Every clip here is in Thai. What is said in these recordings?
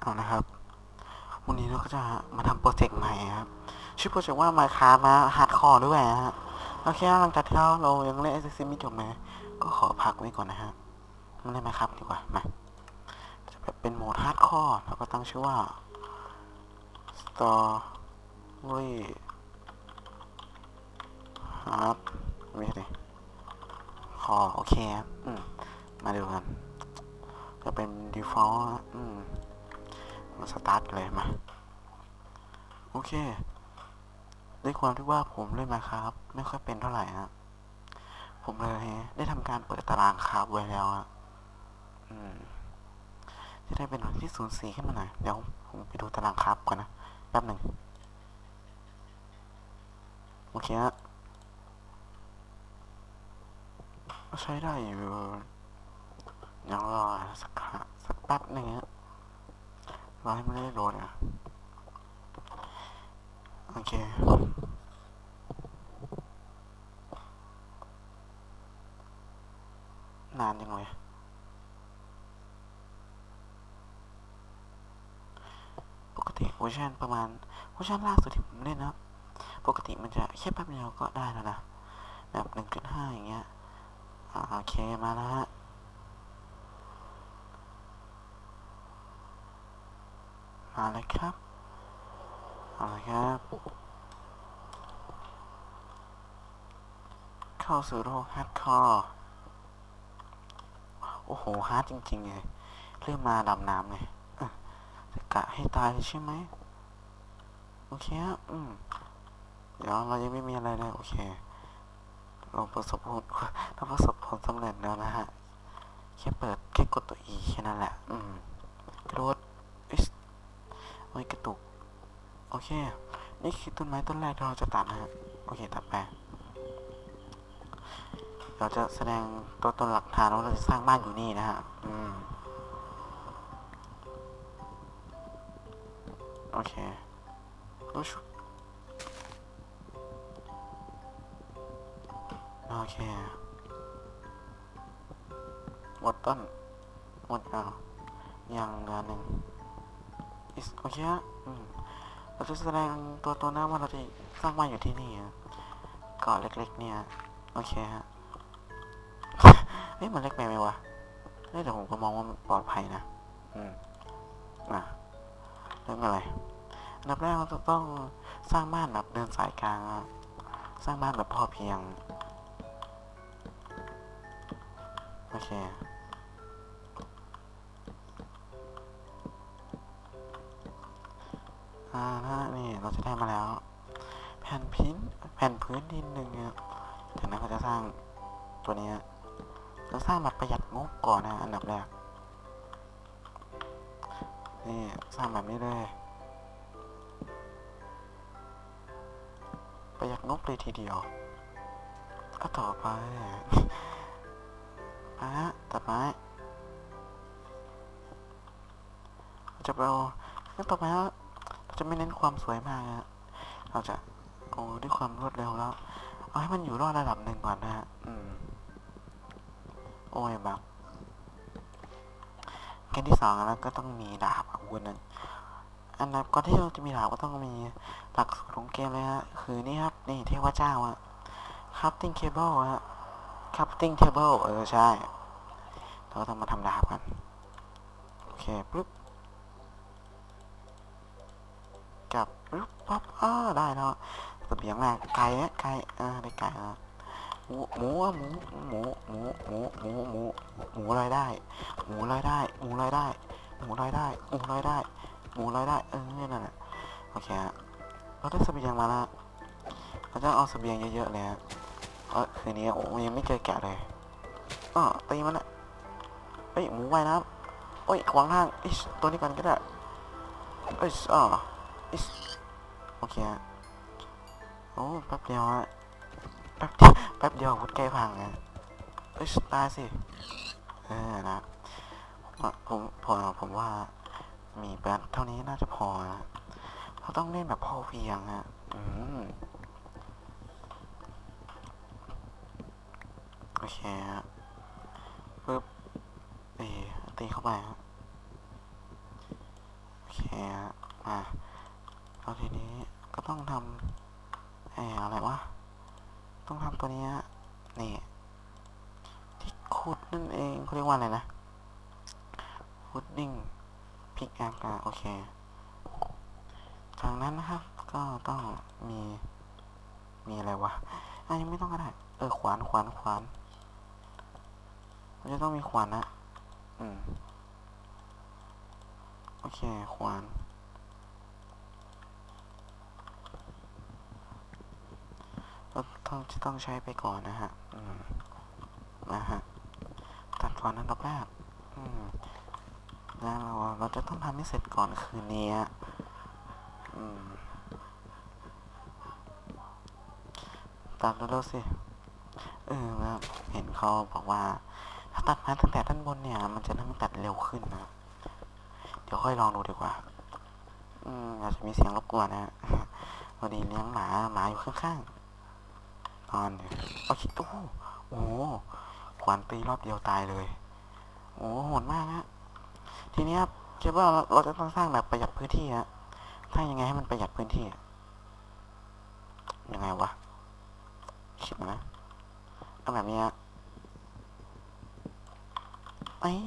เอานะครับ วันนี้เราก็จะมาทำโปรเจกต์ใหม่ครับ ชื่อโปรเจกต์ว่ามาคามาฮาร์ดคอร์ด้วยนะฮะโอเคหลังจากที่เราเรายังเล่น s อ s ไม่จบมาก็ขอพักไว้ก่อนนะฮะมาเล่นไหมครับดีกว่า มาจะแบบเป็นโหมดฮาร์ดคอร์แล้วก็ตั้งชื่อว่า Story Hard ไม่ใช่ดิคอโอเคครับ อืม มาดูกัน จะเป็น default อืม มาสตาร์ทเลยมา โอเคด้วยความที่ว่าผมเล่นมาครับ ไม่ค่อยเป็นเท่าไหร่ฮะผมเลยได้ทำการเปิดตารางครับไว้แล้วอะอืมจะได้เป็นวันที่ศูนย์สี่ขึ้นมาหน่อยเดี๋ยวผมไปดูตารางครับก่อนนะแป๊บหนึ่งโอเคฮะใช้ได้อยู่เดี๋ยวรอสักสักแป๊บหนึ่งฮะ รอให้มันได้โหลดอะ โอเคนานจังเลยปกติเวอร์ชันประมาณเวอร์ชันล่าสุดที่ผมเล่นนะปกติมันจะแค่แป๊บเดียวก็ได้แล้วนะ แบบหนึ่งจุดห้าอย่างเงี้ย โอเคมาแล้วฮะ มาเลยครับเอาเลยครับ เข้าสู่โลกฮาร์ดคอร์โอ้โหฮาร์ดจริงๆเลยเริ่มมาดำน้ำเลยจะกะให้ตายเลยใช่ไหมโอเคครับอืมเดี๋ยวเรายังไม่มีอะไรเลยโอเค เราประสบผลเราประสบผลสำเร็จแล้วนะฮะ แค่เปิดแค่กดตัว E แค่นั้นแหละ อืมกระโดด โอ้ยกระตุก โอเค นี่คือต้นไม้ต้นแรกที่เราจะตัดนะฮะโอเคตัดไปเราจะแสดงตัวตนหลักฐานว่าเราจะสร้างบ้านอยู่นี่นะฮะ อืม โอเคโอุ๊ยโอเค หมดต้น หมดเอาอย่างเหลือหนึ่ง โอเคฮะเราจะแสดงตัวตัวนนะว่าเราจะสร้างบ้านอยู่ที่นี่เกาะเล็ก ๆ เนี่ย โอเคฮะเฮ้ยมันเล็กไปไหมวะเฮ้ยแต่ผมก็มองว่าปลอดภัยนะ อืมอะเรื่องอะไรอันดับแรกเราจะต้องสร้างบ้านแบบเดินสายกลาง สร้างบ้านแบบพอเพียง โอเค อ่านี่เราจะได้มาแล้ว แผ่นพินแผ่นพื้นดินหนึ่งเนี่ยจากนั้นก็จะสร้างตัวนี้ยจะสร้างแบบประหยัดงบก่อนนะอันดับแรกนี่สร้างแบบนี้เลยประหยัดงบเลยทีเดียวก็ต่อไปมาฮะตัดไม้จะไปเอาขั้นต่อไปฮะ จะไม่เน้นความสวยมากนะเราจะเอาด้วยความรวดเร็วแล้ว เอาให้มันอยู่รอดระดับหนึ่งก่อนนะฮะอืม โอ้ยบักแค่ที่สองแล้วก็ต้องมีดาบอาวุธนั้นอันนั้นก่อนที่เราจะมีดาบก็ต้องมีหลักสูตรของเกมเลยฮะ คือนี่ครับ นี่เทพเจ้าอะ crafting table ฮะ crafting table เออ ใช่ เราต้องมาทำดาบกัน โอเคปุ๊บกลับ ปั๊บอ้าได้แล้วเสบียงแรกไก่อะไก่อ่าได้ไก่แล้วหมูหมูหมูหมูหมูหมูหมูหมูหมูลอยได้ หมูลอยได้ หมูลอยได้ หมูลอยได้ หมูลอยได้ หมูลอยได้ เออนั่นแหละโอเคฮะเราได้เสบียงมาแล้วเราจะเอาเสบียงเยอะๆเลยฮะเออคืนนี้โอ้ยังไม่เจอแกะเลยอ้อตีมันละเอ้ยหมูว่ายน้ำโอ้ยขวางทางอิชตัวนี้ก่อนก็ได้อ้ยอ้ออิช โอเคฮะโอ้แป๊บเดียวฮะแป๊บเดียวแป๊บเดียววุธใกล้พังนะเอ้ยตายสิเออนะผมผมผมผมว่ามีแบบเท่านี้น่าจะพอนะเราต้องเล่นแบบพอเพียงฮะอืมโอเคฮะปึ๊บเอตีเข้าไปฮะโอเคฮะมาแล้วทีนี้ ต้องทำไอ้อะไรวะ ต้องทำตัวนี้นี่ที่ขุดนั่นเองเขาเรียกว่าอะไรนะพุดดิ้งพิกแอปอะโอเค จากนั้นนะครับ ก็ต้องมี มีอะไรวะอันนี้ไม่ต้องก็ได้ เออขวานขวานขวานมันจะต้องมีขวานนะ อืม โอเค ขวาน เราต้องจะต้องใช้ไปก่อนนะฮะนะฮะตัดก่อนนั้นดอกแรกแล้วเราเราจะต้องทำให้เสร็จก่อนคืนนี้อะอืมตัดเร็วๆสิเออนะเห็นเขาบอกว่า ถ้าตัดมาตั้งแต่ด้านบนเนี่ย มันจะทำให้ตัดเร็วขึ้นนะ เดี๋ยวค่อยลองดูดีกว่า อืมอาจจะมีเสียงรบกวนนะฮะพอดีเลี้ยงหมาหมาอยู่ข้างๆ นอนอยู่โอเคโอ้โอ้โหขวานตีรอบเดียวตายเลย โอ้โหโหดมากฮะ ทีนี้ครับคิดว่าเราจะต้องสร้างแบบประหยัดพื้นที่ฮะสร้างยังไงให้มันประหยัดพื้นที่ ยังไงวะ คิดนะเอาแบบนี้ฮะไอ้ย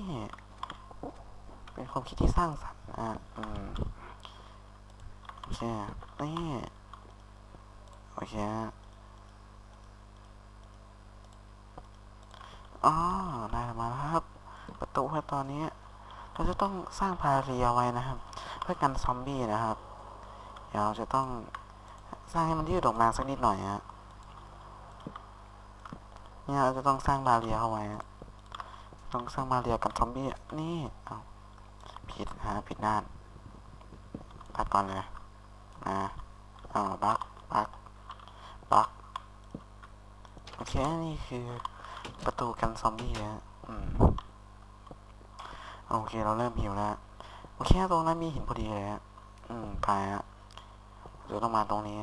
เป็นความคิดที่สร้างสรรค์นะอืมโอเคนี่โอเคฮะ อ๋อได้มาแล้วครับ ประตูให้ตอนนี้ เราจะต้องสร้างพาเรียไว้นะครับ เพื่อกันซอมบี้นะครับ เดี๋ยวเราจะต้องสร้างให้มันยืดออกมาสักนิดหน่อยฮะเนี่ยเราจะต้องสร้างบาเรียเข้าไว้ต้องสร้างบาเรียกับซอมบี้นี่เอาผิดฮะผิดด้านตัดก่อนเลยนะเอาบักบักบักโอเคนี่คือ ประตูกันซอมบี้ฮะอืมโอเคเราเริ่มหิวแล้วโอเคตรงนั้นมีหินพอดีเลยฮะอืมไปฮะเดี๋ยวต้องมาตรงนี้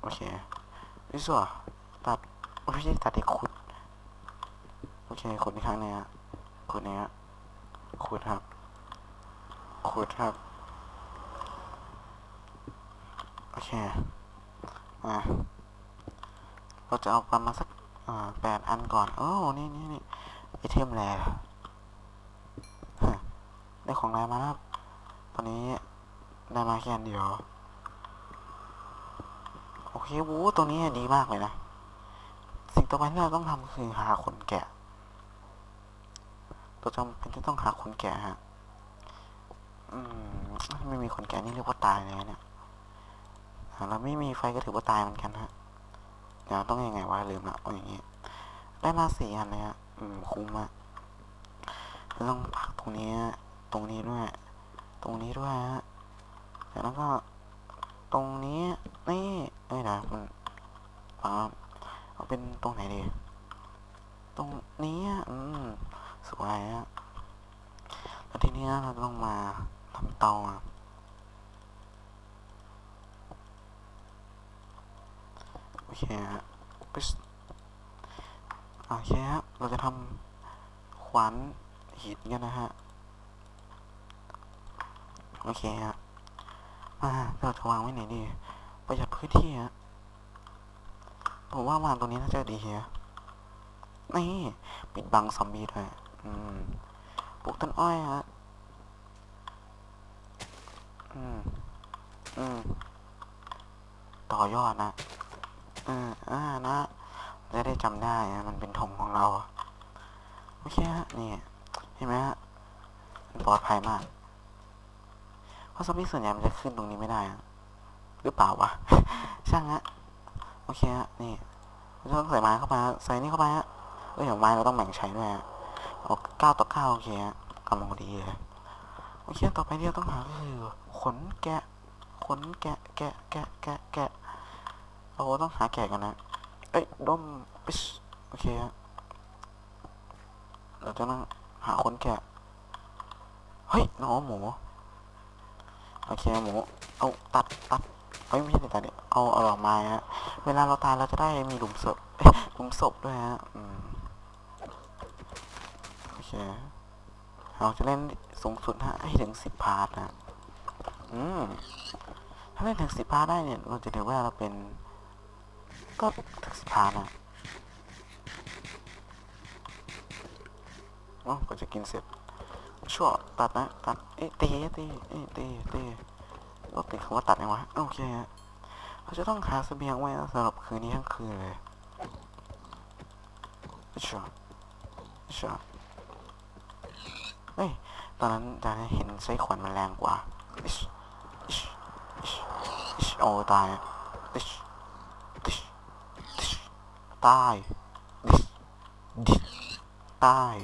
โอเควิสัวตัดไม่ใช่ตัดไอ้ขุดโอเคขุดอีกครั้งนึงฮะขุดนี้ยขุดครับขุดครับโอเคอ่าเราจะเอาประมาณสัก อ่าแปดอันก่อนโอ้นี่นี่นี่ไอเทมแรได้ของรายมาแล้วครับ ตอนนี้ได้มาแค่เดียว โอเควู้ตัวนี้ดีมากเลยนะ สิ่งต่อไปที่เราต้องทำคือหาขนแกะ ตัวจำเป็นที่ต้องหาขนแกะฮะ อืม ไม่มีขนแกะนี่เรียกว่าตายเลยนะเนี่ยอ่าไม่มีไฟก็ถือว่าตายเหมือนกันฮะ เดี๋ยวต้องยังไงวะลืมละเอาอย่างงี้ได้มาสี่อันเลยฮะอืมคุ้มมากแล้วต้องพักตรงนี้ตรงนี้ด้วย ตรงนี้ด้วยฮะแล้วก็ ตรงนี้นี่เอ้ยนะมันเอาเอาเป็นตรงไหนดีตรงนี้อืมสวยฮะแล้วทีนี้เราต้องมาทำเตาอะโอ เคฮะโอเคฮะเราจะทำขวานหินกันนะฮะ โอเคฮะอ่าเราจะวางไว้ไหนดีประหยัดพื้นที่ฮะผมว่าวางตรงนี้น่าจะดีฮะนี่ปิดบังซอมบี้ด้วยอืมปลูกต้นอ้อยฮะอืมอืมต่อยอดนะ อ่าอ่านะจะได้จำได้นะมันเป็นธงของเรา โอเคฮะนี่เห็นไหมฮะมันปลอดภัยมาก เพราะซอมบี้ส่วนใหญ่มันจะขึ้นตรงนี้ไม่ได้หรือเปล่าวะ ช่างฮะ โอเคฮะ นี่เราต้องใส่ไม้เข้าไปใส่นี่เข้าไปฮะเอ้ยเดี๋ยวไม้เราต้องแบ่งใช้ด้วยฮะเอาเก้าต่อเก้าโอเคฮะกำลังดีเลยโอเค ต่อไปที่เราต้องหาก็คือขนแกะ ขนแกะ แกะ แกะ แกะ แกะ เราต้องหาแกะกันนะ เอ้ยด้มปิชโอเคฮะเราจะต้องหาขนแกะเฮ้ยน้องหมูโอเคหมูเอาตัดตัดเฮ้ยไม่ใช่ตัดดิเอาเอาออกมาฮะเวลาเราตายเราจะได้มีหลุมศพหลุมศพด้วยฮะอืมโอเคเราจะเล่นสูงสุดฮะให้ถึงสิบพาร์ทนะอืมถ้าเล่นถึงสิบพาร์ทได้เนี่ย เราจะถือว่าเราเป็น ก็ถึงสิบพาร์ทนะอ๋อก็จะกินเสร็จ ชั่วตัดนะ ตัด เอ๊ะตีตีเอ๊ะตีตีก็ติดคำว่าตัดไงวะ โอเคฮะเราจะต้องหาเสบียงไว้สำหรับคืนนี้ทั้งคืนเลยชั่วชั่วเฮ้ย ตอนนั้นจะเห็นไส้ขวัญมันแรงกว่าอิชอิชอิชโอ้ตายอะอิชอิชอิช ตายดิตาย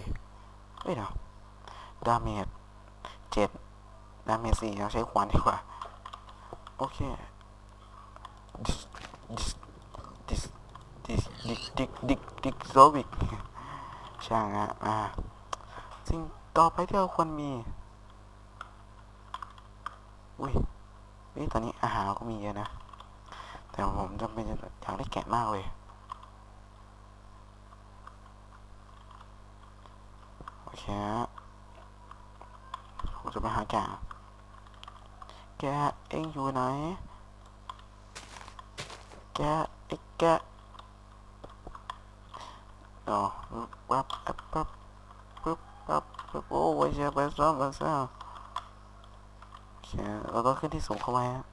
เฮ้ยเดี๋ยวดาเมจเจ็ดดาเมจสี่เราใช้ขวานดีกว่า โอเคดิชดิชดิชดิชดิกดิกดิกดิกโซบิกช่างฮะอ่าสิ่งต่อไปที่เราควรมี อุ้ยเฮ้ยตอนนี้อาหารก็มีเยอะนะ แต่ผมจำเป็นอยากได้แกะมากเลย โอเคผมจะไปหาแกแกเอ็งอยู่ไหน แกไอ้แกอ๋อปั๊บปั๊บปั๊บปั๊บปั๊บปั๊บโอ้ยเชียไปซ้อมไปซ้อมโอเคเราต้องขึ้นที่สูงเข้าไว้ฮะ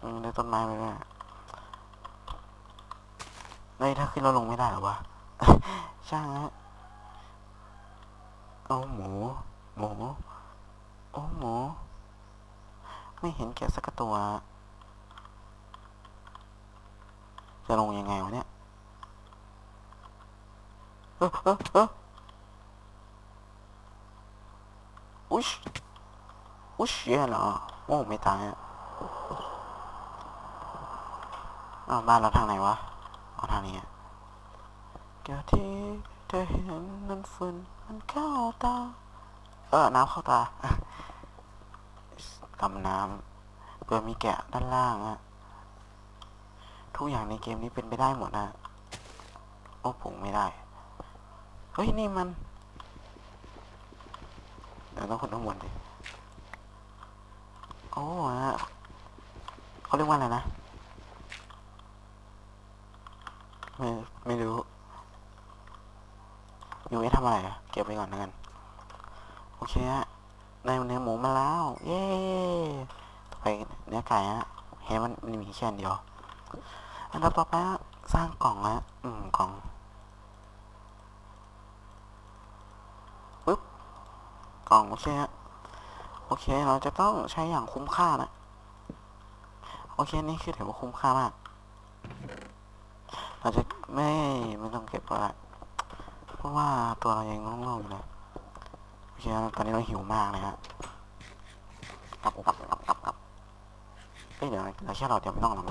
อืมได้ต้นไม้ไปด้วยเฮ้ยถ้าขึ้นเราลงไม่ได้หรอวะ ช่างฮะ เอาหมู หมู โอ้หมู ไม่เห็นแกสักตัว จะลงยังไงวะเนี่ยเออเออเอออุ๊ยอุ๊ยเหี้ยเหรอโอ้ไม่ตายอะอ้าวบ้านเราทางไหนวะอ๋อทางนี้แกที่เธอเห็นนั้นฝุ่น มันเข้าตาเออน้ำเข้าตากำน้ำเพื่อมีแกะด้านล่างอะทุกอย่างในเกมนี้เป็นไปได้หมดนะโอ้ผงไม่ได้ เฮ้ย นี่มันเดี๋ยวต้องคนข้างบนดิโอ้ฮะเขาเรียกว่าอะไรนะ ไม่ ไม่รู้ อยู่ไว้ทำอะไรอะเก็บไว้ก่อนแล้วกัน โอเคฮะ ได้เนื้อหมูมาแล้ว เย้ต่อไปเนื้อไก่ฮะ เห็นมันมันมีแค่เดียว อันดับต่อไปฮะสร้างกล่องฮะ อืม กล่องปึ๊บ กล่องโอเคฮะ โอเค เราจะต้องใช้อย่างคุ้มค่านะ โอเค นี่คือถือว่าคุ้มค่ามาก เราจะไม่ ไม่ต้องเก็บก็ได้ เพราะว่าตัวเรายังโล่งๆอยู่เลยโอเคครับตอนนี้เราหิวมากเลยฮะกลับกลับกลับกลับกลับเอ้ยเดี๋ยวเราแค่เราเดี๋ยวไม่ต้องหรอก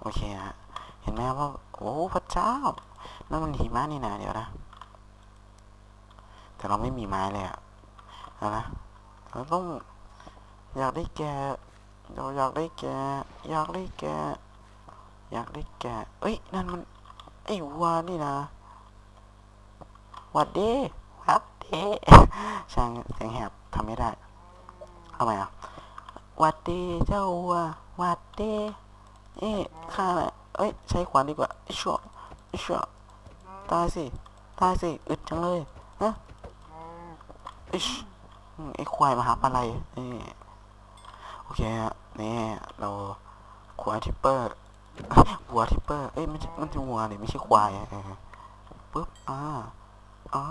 โอเคฮะเห็นไหมว่าโอ้พระเจ้านั่นมันหิมะนี่นะเดี๋ยวนะแต่เราไม่มีไม้เลยอะนะเราต้องอยากได้แกะเราอยากได้แกะอยากได้แกะอยากได้แกะเอ้ยนั่นมันไอ้วัวนี่นะ วัดดีหวัดดีช่างเสียงแหบทำไม่ได้ทำไมอะหวัดดีเจ้าวัวหวัดดีเอ๊ะข้าน่ะเอ้ยใช้ขวานดีกว่าอ้ชั่วอ้ชั่วตายสิตายสิอึดจังเลยฮะไอ้ชไอ้ควายมาหาปลาไหลนี่โอเคฮะนี่เราควายทิปเปอร์วัวทิปเปอร์เอ้ยไม่ใช่มันคือวัวเนี่ยไม่ใช่ควายปึ๊บอ่า อ่า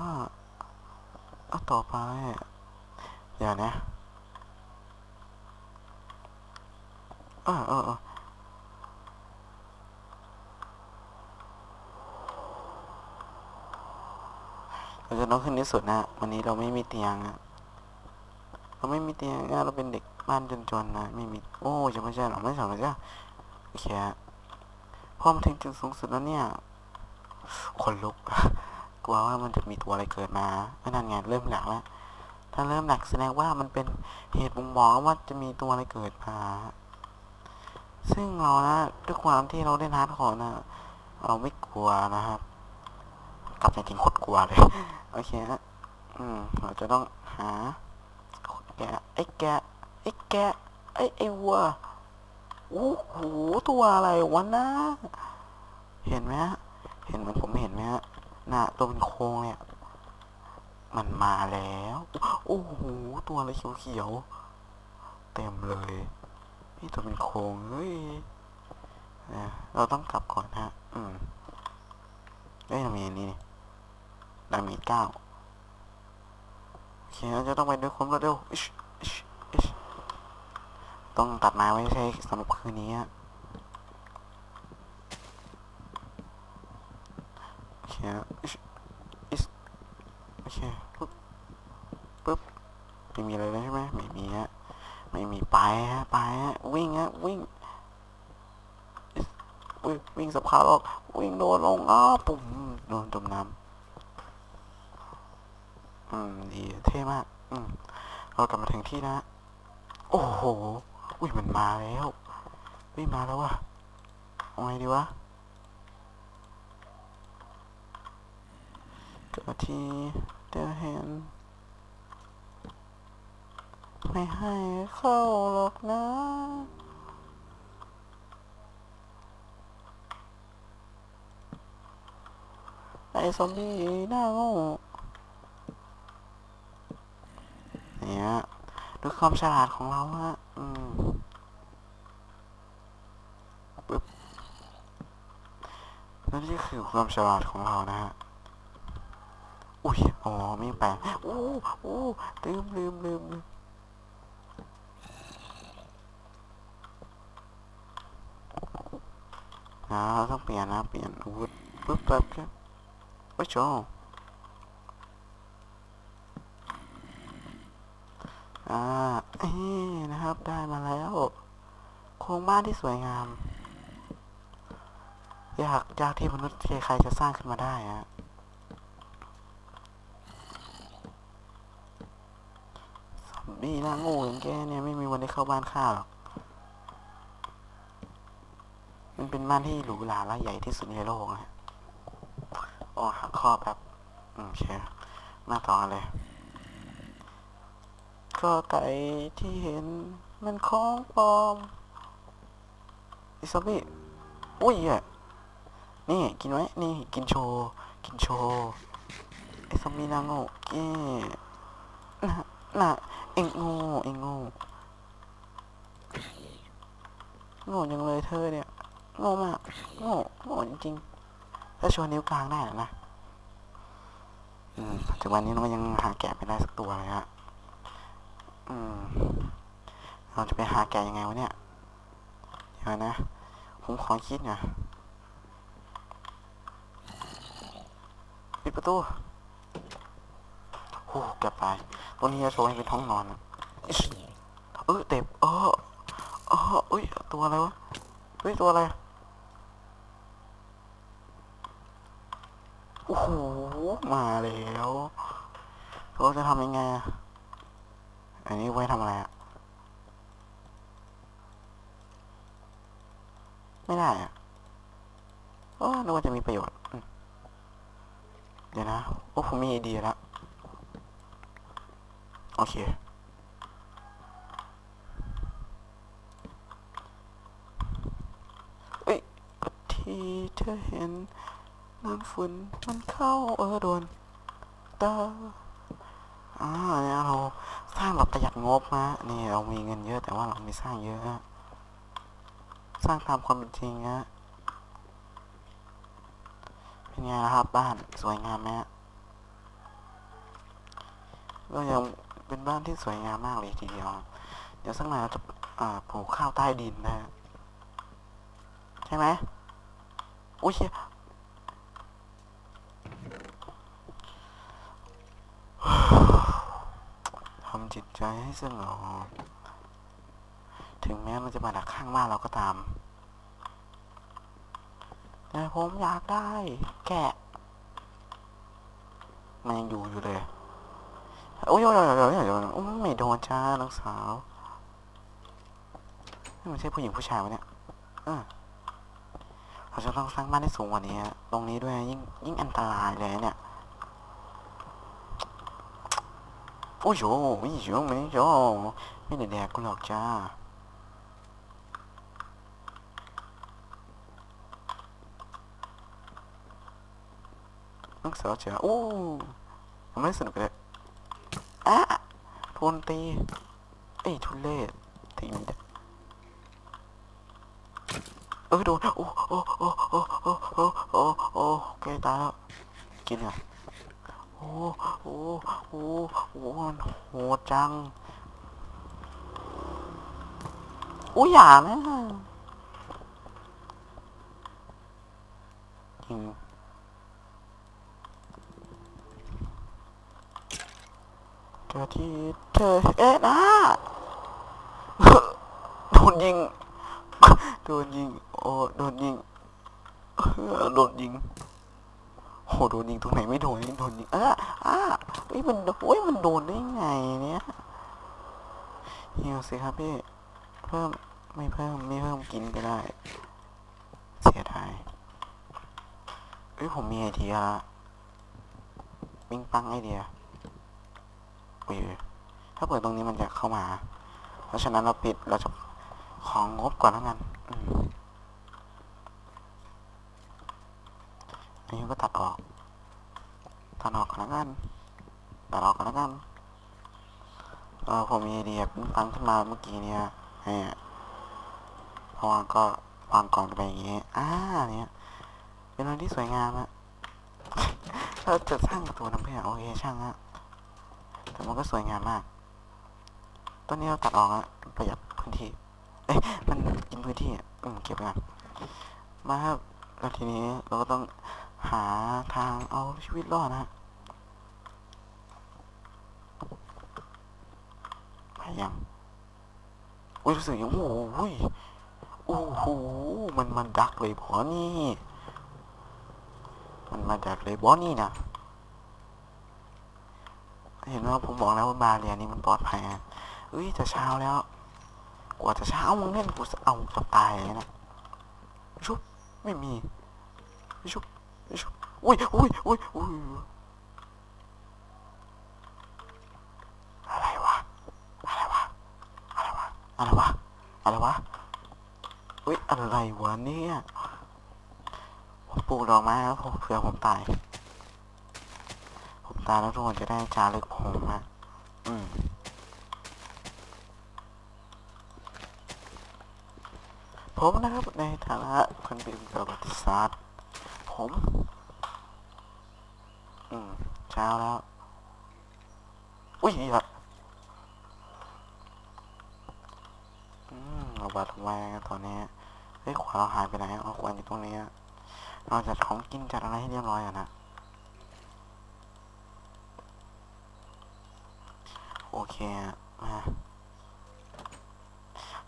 อาต่อไปเดี๋ยวนะเออเออเออเราจะต้องขึ้นที่สุดนะวันนี้เราไม่มีเตียงอะเราไม่มีเตียงอะเราเป็นเด็กบ้านจนๆนะไม่มีโอ้จะไม่ใช่หรอไม่ใช่หรอจ้ะโอเคฮะพอมาถึงจุดสูงสุดแล้วเนี่ย คนลุก กลัวว่ามันจะมีตัวอะไรเกิดมาก็นั่นไงเริ่มหนักแล้วถ้าเริ่มหนักแสดงว่ามันเป็นเหตุบ่งบอกว่าจะมีตัวอะไรเกิดมา ซึ่งเรานะด้วยความที่เราได้นัดขอร์นะเราไม่กลัวนะครับ กลับจริงๆโคตรกลัวเลย โอเคฮะอืมเราจะต้องหาแกะไอ้แกะไอ้แกะไอ้ไอ้วัวโอ้โหตัวอะไรวะนะ เห็นไหมฮะเห็นเหมือนผมเห็นไหมฮะ น่ะตัวเป็นโครงเนี่ย มันมาแล้ว โอ้โห ตัวอะไรเขียวๆ เต็มเลย นี่ตัวเป็นโครงเฮ้ยนะเราต้องกลับก่อนฮะ อืมเอ้ยทำไมอันนี้นี่ดามจเก้าโอเคเราจะต้องไปด้วยความรวดเร็วต้องตัดไม้ไว้ใช้สำหรับคืนนี้ฮะโอเคฮะอิชอิชโอเคปึ๊บปึ๊บไม่มีอะไรเลยใช่ไหมไม่มีฮะ ไม่มีไปฮะไปฮะ วิ่งวิ่งวิ่งวิ่งสะพานออกวิ่งโดนลงอ้าปุ่มโดนจมน้ำอืมดีเท่มาก อืมเรากลับมาถึงที่นะ โอ้โหอุ้ยมันมาแล้ววิ่งมาแล้ววะเอาไงดีวะเกิดที่เดี๋ยวเห็นไม่ให้เข้าหรอกนะ ไอ้ ซอมบี้หน้าโง่เนี่ยด้วยความฉลาดของเราฮะ อืมปึ๊บนั่นนี่คือความฉลาดของเรานะฮะ อุ้ย อ๋อ ไม่แปลงอู้อู้ลืมลืมลืมลืมนะเราต้องเปลี่ยนนะ เปลี่ยนอาวุธปึ๊บปึ๊บ โอ้ยโชอ่าเอ้นะครับ ได้มาแล้ว โครงบ้านที่สวยงาม อยากยากที่มนุษย์ใครจะสร้างขึ้นมาได้ฮะซอมบี้หน้าง่อย่างแกเนี่ย ไม่มีวันได้เข้าบ้านข้าหรอก มันเป็นบ้านที่หรูหราและใหญ่ที่สุดในโลกนะ โอ้หักข้อแป๊บโอเคมาต่อเลย ก็ไก่ที่เห็นมันของปลอมอิซอมบี้อุ้ยอะนี่ กินไว้ นี่ กินโชว์ กินโชว์ไอซอมบี้นางโง่เก้น่ะน่ะเอ็งโง่เอ็งโง่โง่ยังเลยเธอเนี่ยโง่มากโง่โง่จริงๆ ถ้าชวนนิ้วกลางได้หรอนะอืมปัจจุบันนี้เรายังหาแกะไม่ได้สักตัวเลยฮะอืมเราจะไปหาแกะยังไงวะเนี่ยเดี๋ยวนะ ผมขอคิดหน่อยปิดประตูโอ้เกือบตายตัวนี้จะโชว์ให้เป็นท้องนอนอะอิ๊ชเออเต็บเออเออเอ้ยตัวอะไรวะเฮ้ยตัวอะไร โอ้โห มาแล้วเราจะทำยังไง อันนี้ไว้ทำอะไรอะไม่ได้อะโอ้นึกว่าจะมีประโยชน์ เดี๋ยวนะ โอ้ผมมีไอเดียแล้วโอเคเอ้ยที่เธอเห็น น้ำฝุ่นมันเข้าเออโดนตาอ่าเนี่ยเราสร้างแบบประหยัดงบนะนี่เรามีเงินเยอะแต่ว่าเราไม่สร้างเยอะฮะสร้างตามความเป็นจริงฮะเป็นไงนะครับบ้านสวยงามไหมฮะก็ยังเป็นบ้านที่สวยงามมากเลยทีเดียวเดี๋ยวสักหน่อยเราจะปลูกข้าวใต้ดินนะฮะใช่ไหมอุ้ย จิตใจให้สงบถึงแม้มันจะมาดักข้างบ้านเราก็ตาม แต่ผมอยากได้ แกะ มันยังอยู่อยู่เลยโอ้ยโอ้ยโอ้ยโอ้ยโอ้ยโอ้ยไม่โดนจ้าน้องสาวนี่มันใช่ผู้หญิงผู้ชายวะเนี่ยเออเราจะต้องสร้างบ้านที่สูงกว่านี้ ตรงนี้ด้วยยิ่งยิ่งอันตรายเลยเนี่ย โอ้ยโหไม่โยไม่โยไม่ได้แดกกูหรอกจ้านักศึกษาจ๋าโอ้ทำไมสนุกเลยอะทวนตีเอ้ยทุเล่ตีไม่ได้เออโดนโอ้โอ้โอ้โอ้โอ้โอ้โอ้โอ้ใกล้ตายแล้วกินอะ โอ้โอ้โอ้โอ้มันโหจังโอ้ยอย่านะจริงเจอที่เธอเอ๊ะนะโดนยิง โดนยิง โอ้ โดนยิงเออโดนยิง หโดนยิงตรงไหนไม่โดนโดนยิงเอออ่าเฮ้ยมันโอ้ยมันโดนได้ไงเนี่ยหิวสิครับพี่ เพิ่มไม่เพิ่มไม่เพิ่มกินก็ได้ เสียดายเฮ้ยผมมีไอเดียละปิ้งปังไอเดียอุ้ยถ้าเปิดตรงนี้มันจะเข้ามา เพราะฉะนั้นเราปิดเราจะของงบก่อนแล้วกัน อันนี้ก็ตัดออก ตัดออกก่อนแล้วกัน ตัดออกก่อนแล้วกันเออผมมีไอเดียปิ้งปังขึ้นมาเมื่อกี้เนี่ยให้พอวางก็วางกล่องไปอย่างงี้อ่าเนี่ยเป็นอะไรที่สวยงามอะเราจะสร้างตัวน้ำเพชรโอเคช่างฮะแต่มันก็สวยงามมากต้นนี้เราตัดออกอะประหยัดพื้นที่ เอ้ยมันกินพื้นที่อืมเก็บไว้ก่อนมาครับแล้วทีนี้เราก็ต้อง หาทางเอาชีวิตรอดนะฮะไปยังอุ้ยรู้สึกยังโอ้หยโอ้โหมันมันดักเลยบอนี่ มันมาดักเลยบอนี่นะเห็นว่าผมบอกแล้วว่าบาเรียนี้มันปลอดภัยอะเอ้ยจะเช้าแล้ว กว่าจะเช้ามึงเล่นกูจะเอาจะตายเลยนะชุบไม่มีชุบ อุ้ยอุ้ยอุ้ยอุ้ยอะไรวะ อะไรวะ อะไรวะ อะไรวะ อะไรวะอุ้ยอะไรวะเนี่ยผมปลูกดอกไม้แล้วผมเผื่อผมตาย ผมตายแล้วทุกคนจะได้จารึกผมนะอืมผมนะครับในฐานะคนเป็นประวัติศาสตร์ผม อืมเช้าแล้ว อุ้ยอะอืมเราบัดทำไมกันตอนนี้เฮ้ยขวาเราหายไปไหนเอาขวานอยู่ตรงนี้เราจัดของกินจัดอะไรให้เรียบร้อยอะนะโอเคมา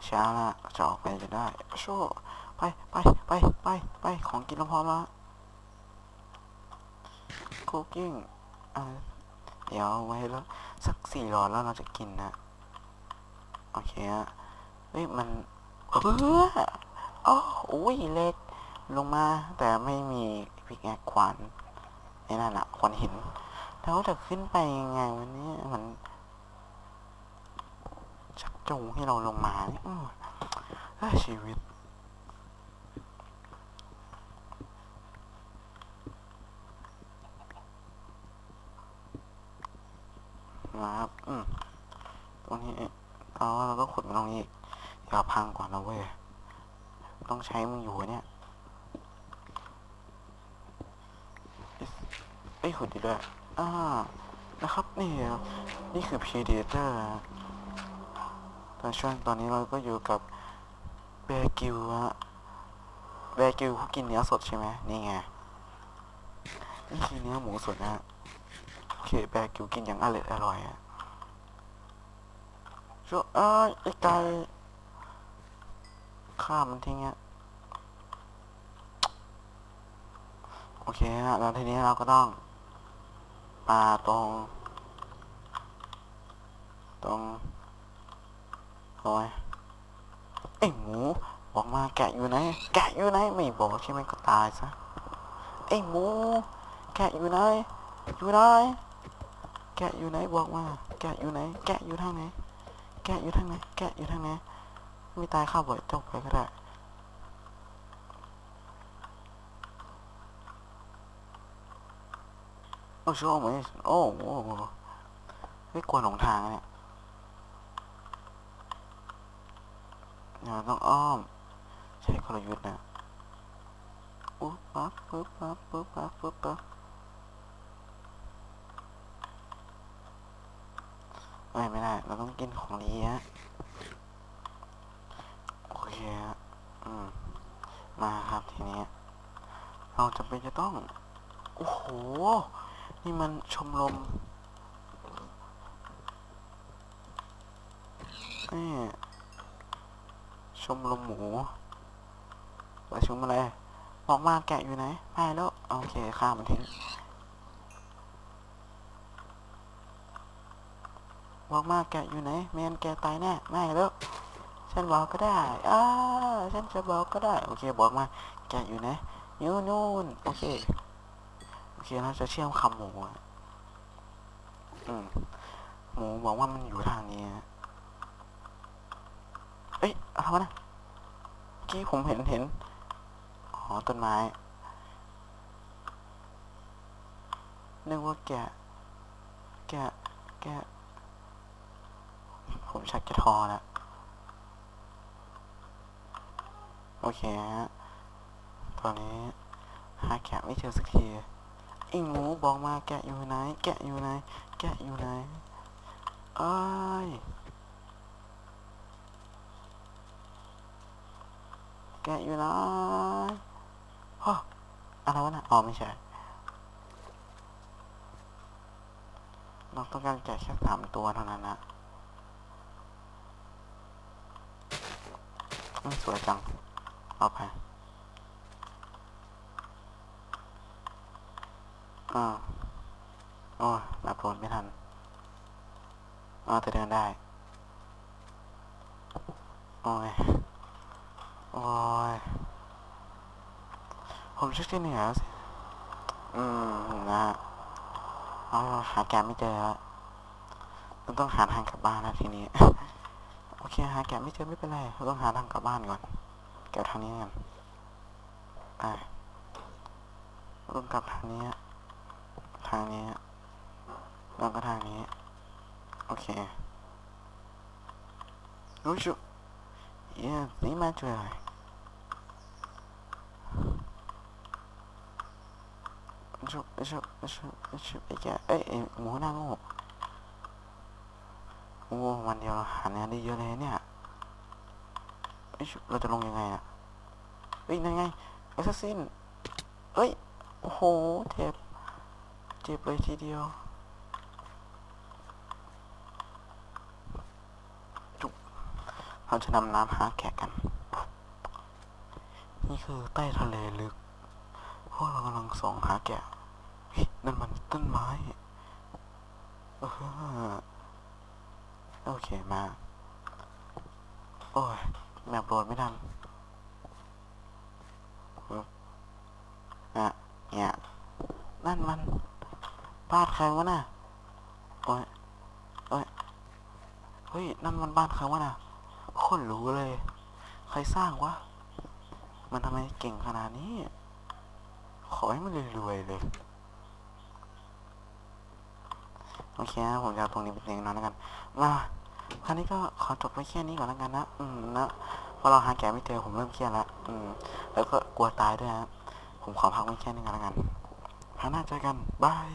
เช้าละจะออกไปจะได้โชว์ไปไปไปไปไปของกินเราพร้อมแล้ว คุกกิ้งอ่าเดี๋ยวไว้แล้วสักสี่หลอดแล้วเราจะกินนะโอเคอะเฮ้ยมันเฮ้ออ๋ออุ้ยเล็กลงมา แต่ไม่มีพิกแอคขวานไอ้นั่นอะขวานหินแล้วจะขึ้นไปยังไงวันนี้มันชักจูงให้เราลงมาเนี่ยอื้อเอ้ยชีวิต มาครับ อืมตรงนี้เอาเราก็ขุดมาตรงนี้อีกอย่าพังก่อนนะเว้ย ต้องใช้มึงอยู่เนี่ยเอ้ขุดดีด้วยอ่านะครับนี่นี่คือ Predator นะตอนช่วงตอนนี้เราก็อยู่กับแบกิวฮะแบกิวเขากินเนื้อสดใช่ไหมนี่ไง นี่คือเนื้อหมูสดนะฮะ โอเคแบกิวกินอย่างอร่อยอร่อยอะช่วงอ้ายไอ้ไก่ข้ามมันทิ้งอะโอเคฮะแล้วทีนี้เราก็ต้องปาตรง ตรงโอ้ยไอ้หมูบอกมาแกะอยู่ไหนแกะอยู่ไหนไม่บอกใช่ไหมก็ตายซะไอ้หมูแกะอยู่ไหนอยู่ไหน แกะอยู่ไหนบอกมา แกะอยู่ไหน แกะอยู่ทางไหน แกะอยู่ทางไหน แกะอยู่ทางไหน ไม่ตายข้าวบ่อยจบไปก็ได้โอ้โชว์ไหมโอ้โหไม่กลัวหลงทางอะเนี่ยเนี่ยต้องอ้อม ใช้กลยุทธ์นะอุ๊บปั๊บปึ๊บปั๊บปึ๊บปั๊บปึ๊บปั๊บ เอ้ยไม่ได้ เราต้องกินของดีฮะโอเคฮะอืมมาครับทีนี้ เราจะเป็นจะต้อง โอ้โห นี่มันชมรมนี่ชมรมหมูประชุมอะไรบอกมาแกะอยู่ไหนไม่แล้ว โอเคข้ามมันทิ้ง บอกมาแกอยู่ไหนแมนแกตายแน่ไม่แล้วฉันบอกก็ได้อ้าฉันจะบอกก็ได้ โอเคบอกมา แกอยู่ไหนอยู่นู่นโอเคโอเคเราจะเชื่อมคำหมูอะอืมหมูบอกว่ามันอยู่ทางนี้เอ้ยอะไรวะนะเมื่อกี้ผมเห็นเห็นอ๋อต้นไม้นึกว่าแกะแกะแกะ ผมชักจะทอแล้ว โอเคฮะตอนนี้หาแกะไม่เจอสักทีไอ้หมูบอกมาแกะอยู่ไหน แกะอยู่ไหน แกะอยู่ไหนเอ้ยแกะอยู่ไหนฮะอะไรวะน่ะอ๋อไม่ใช่เราต้องการแกะแค่สามตัวเท่านั้นนะ อืมสวยจัง เอาไป อ่าโอ้ยแบบโหลดไม่ทันอ๋อแต่เดินได้ โอ้ย โอ้ย ผมชักจะเหนื่อยแล้วสิ อืม นะฮะเอาหาแกไม่เจอแล้วเราต้องหาทางกลับบ้านแล้วทีนี้ โอเคหาแกะไม่เจอไม่เป็นไรเราต้องหาทางกลับบ้านก่อน แกะทางนี้กันไปเราต้องกลับทางนี้ ทางนี้ แล้วก็ทางนี้ โอเครู้ชุเย้นี่มาช่วยอะไรชุบชุบชุบชุบไอ้แกเอ้ยไอ้หมูหน้าโง่ โอ้วันเดียวเราหาเนื้อได้เยอะเลยเนี่ยเราจะลงยังไงอะเฮ้ยนั่นไงแอสซัสซินเอ้ย โอ้โห เจ็บ เจ็บเลยทีเดียว จุบเราจะนำน้ำหาแกะกัน นี่คือใต้ทะเลลึกพวกเรากำลังส่องหาแกะนั่นมันต้นไม้เออ โอเคมา โอ้ยแมปโหลดไม่ทันปึ๊บอะเนี่ยนั่นมันบ้านใครวะน่ะโอ้ยโอ้ยเฮ้ยนั่นมันบ้านใครวะน่ะคนรู้เลย ใครสร้างวะมันทำไมเก่งขนาดนี้ ขอให้มันรวยๆเลยโอเคนะผมจะเอาตรงนี้เป็นเตียงนอนแล้วกัน มา คราวนี้ก็ขอจบไว้แค่นี้ก่อนแล้วกันนะ อืมนะพอเราหาแกะไม่เจอผมเริ่มเครียดแล้วอืม แล้วก็กลัวตายด้วยนะผมขอพักไว้แค่นี้ก่อนแล้วกันครั้งหน้าเจอกัน บาย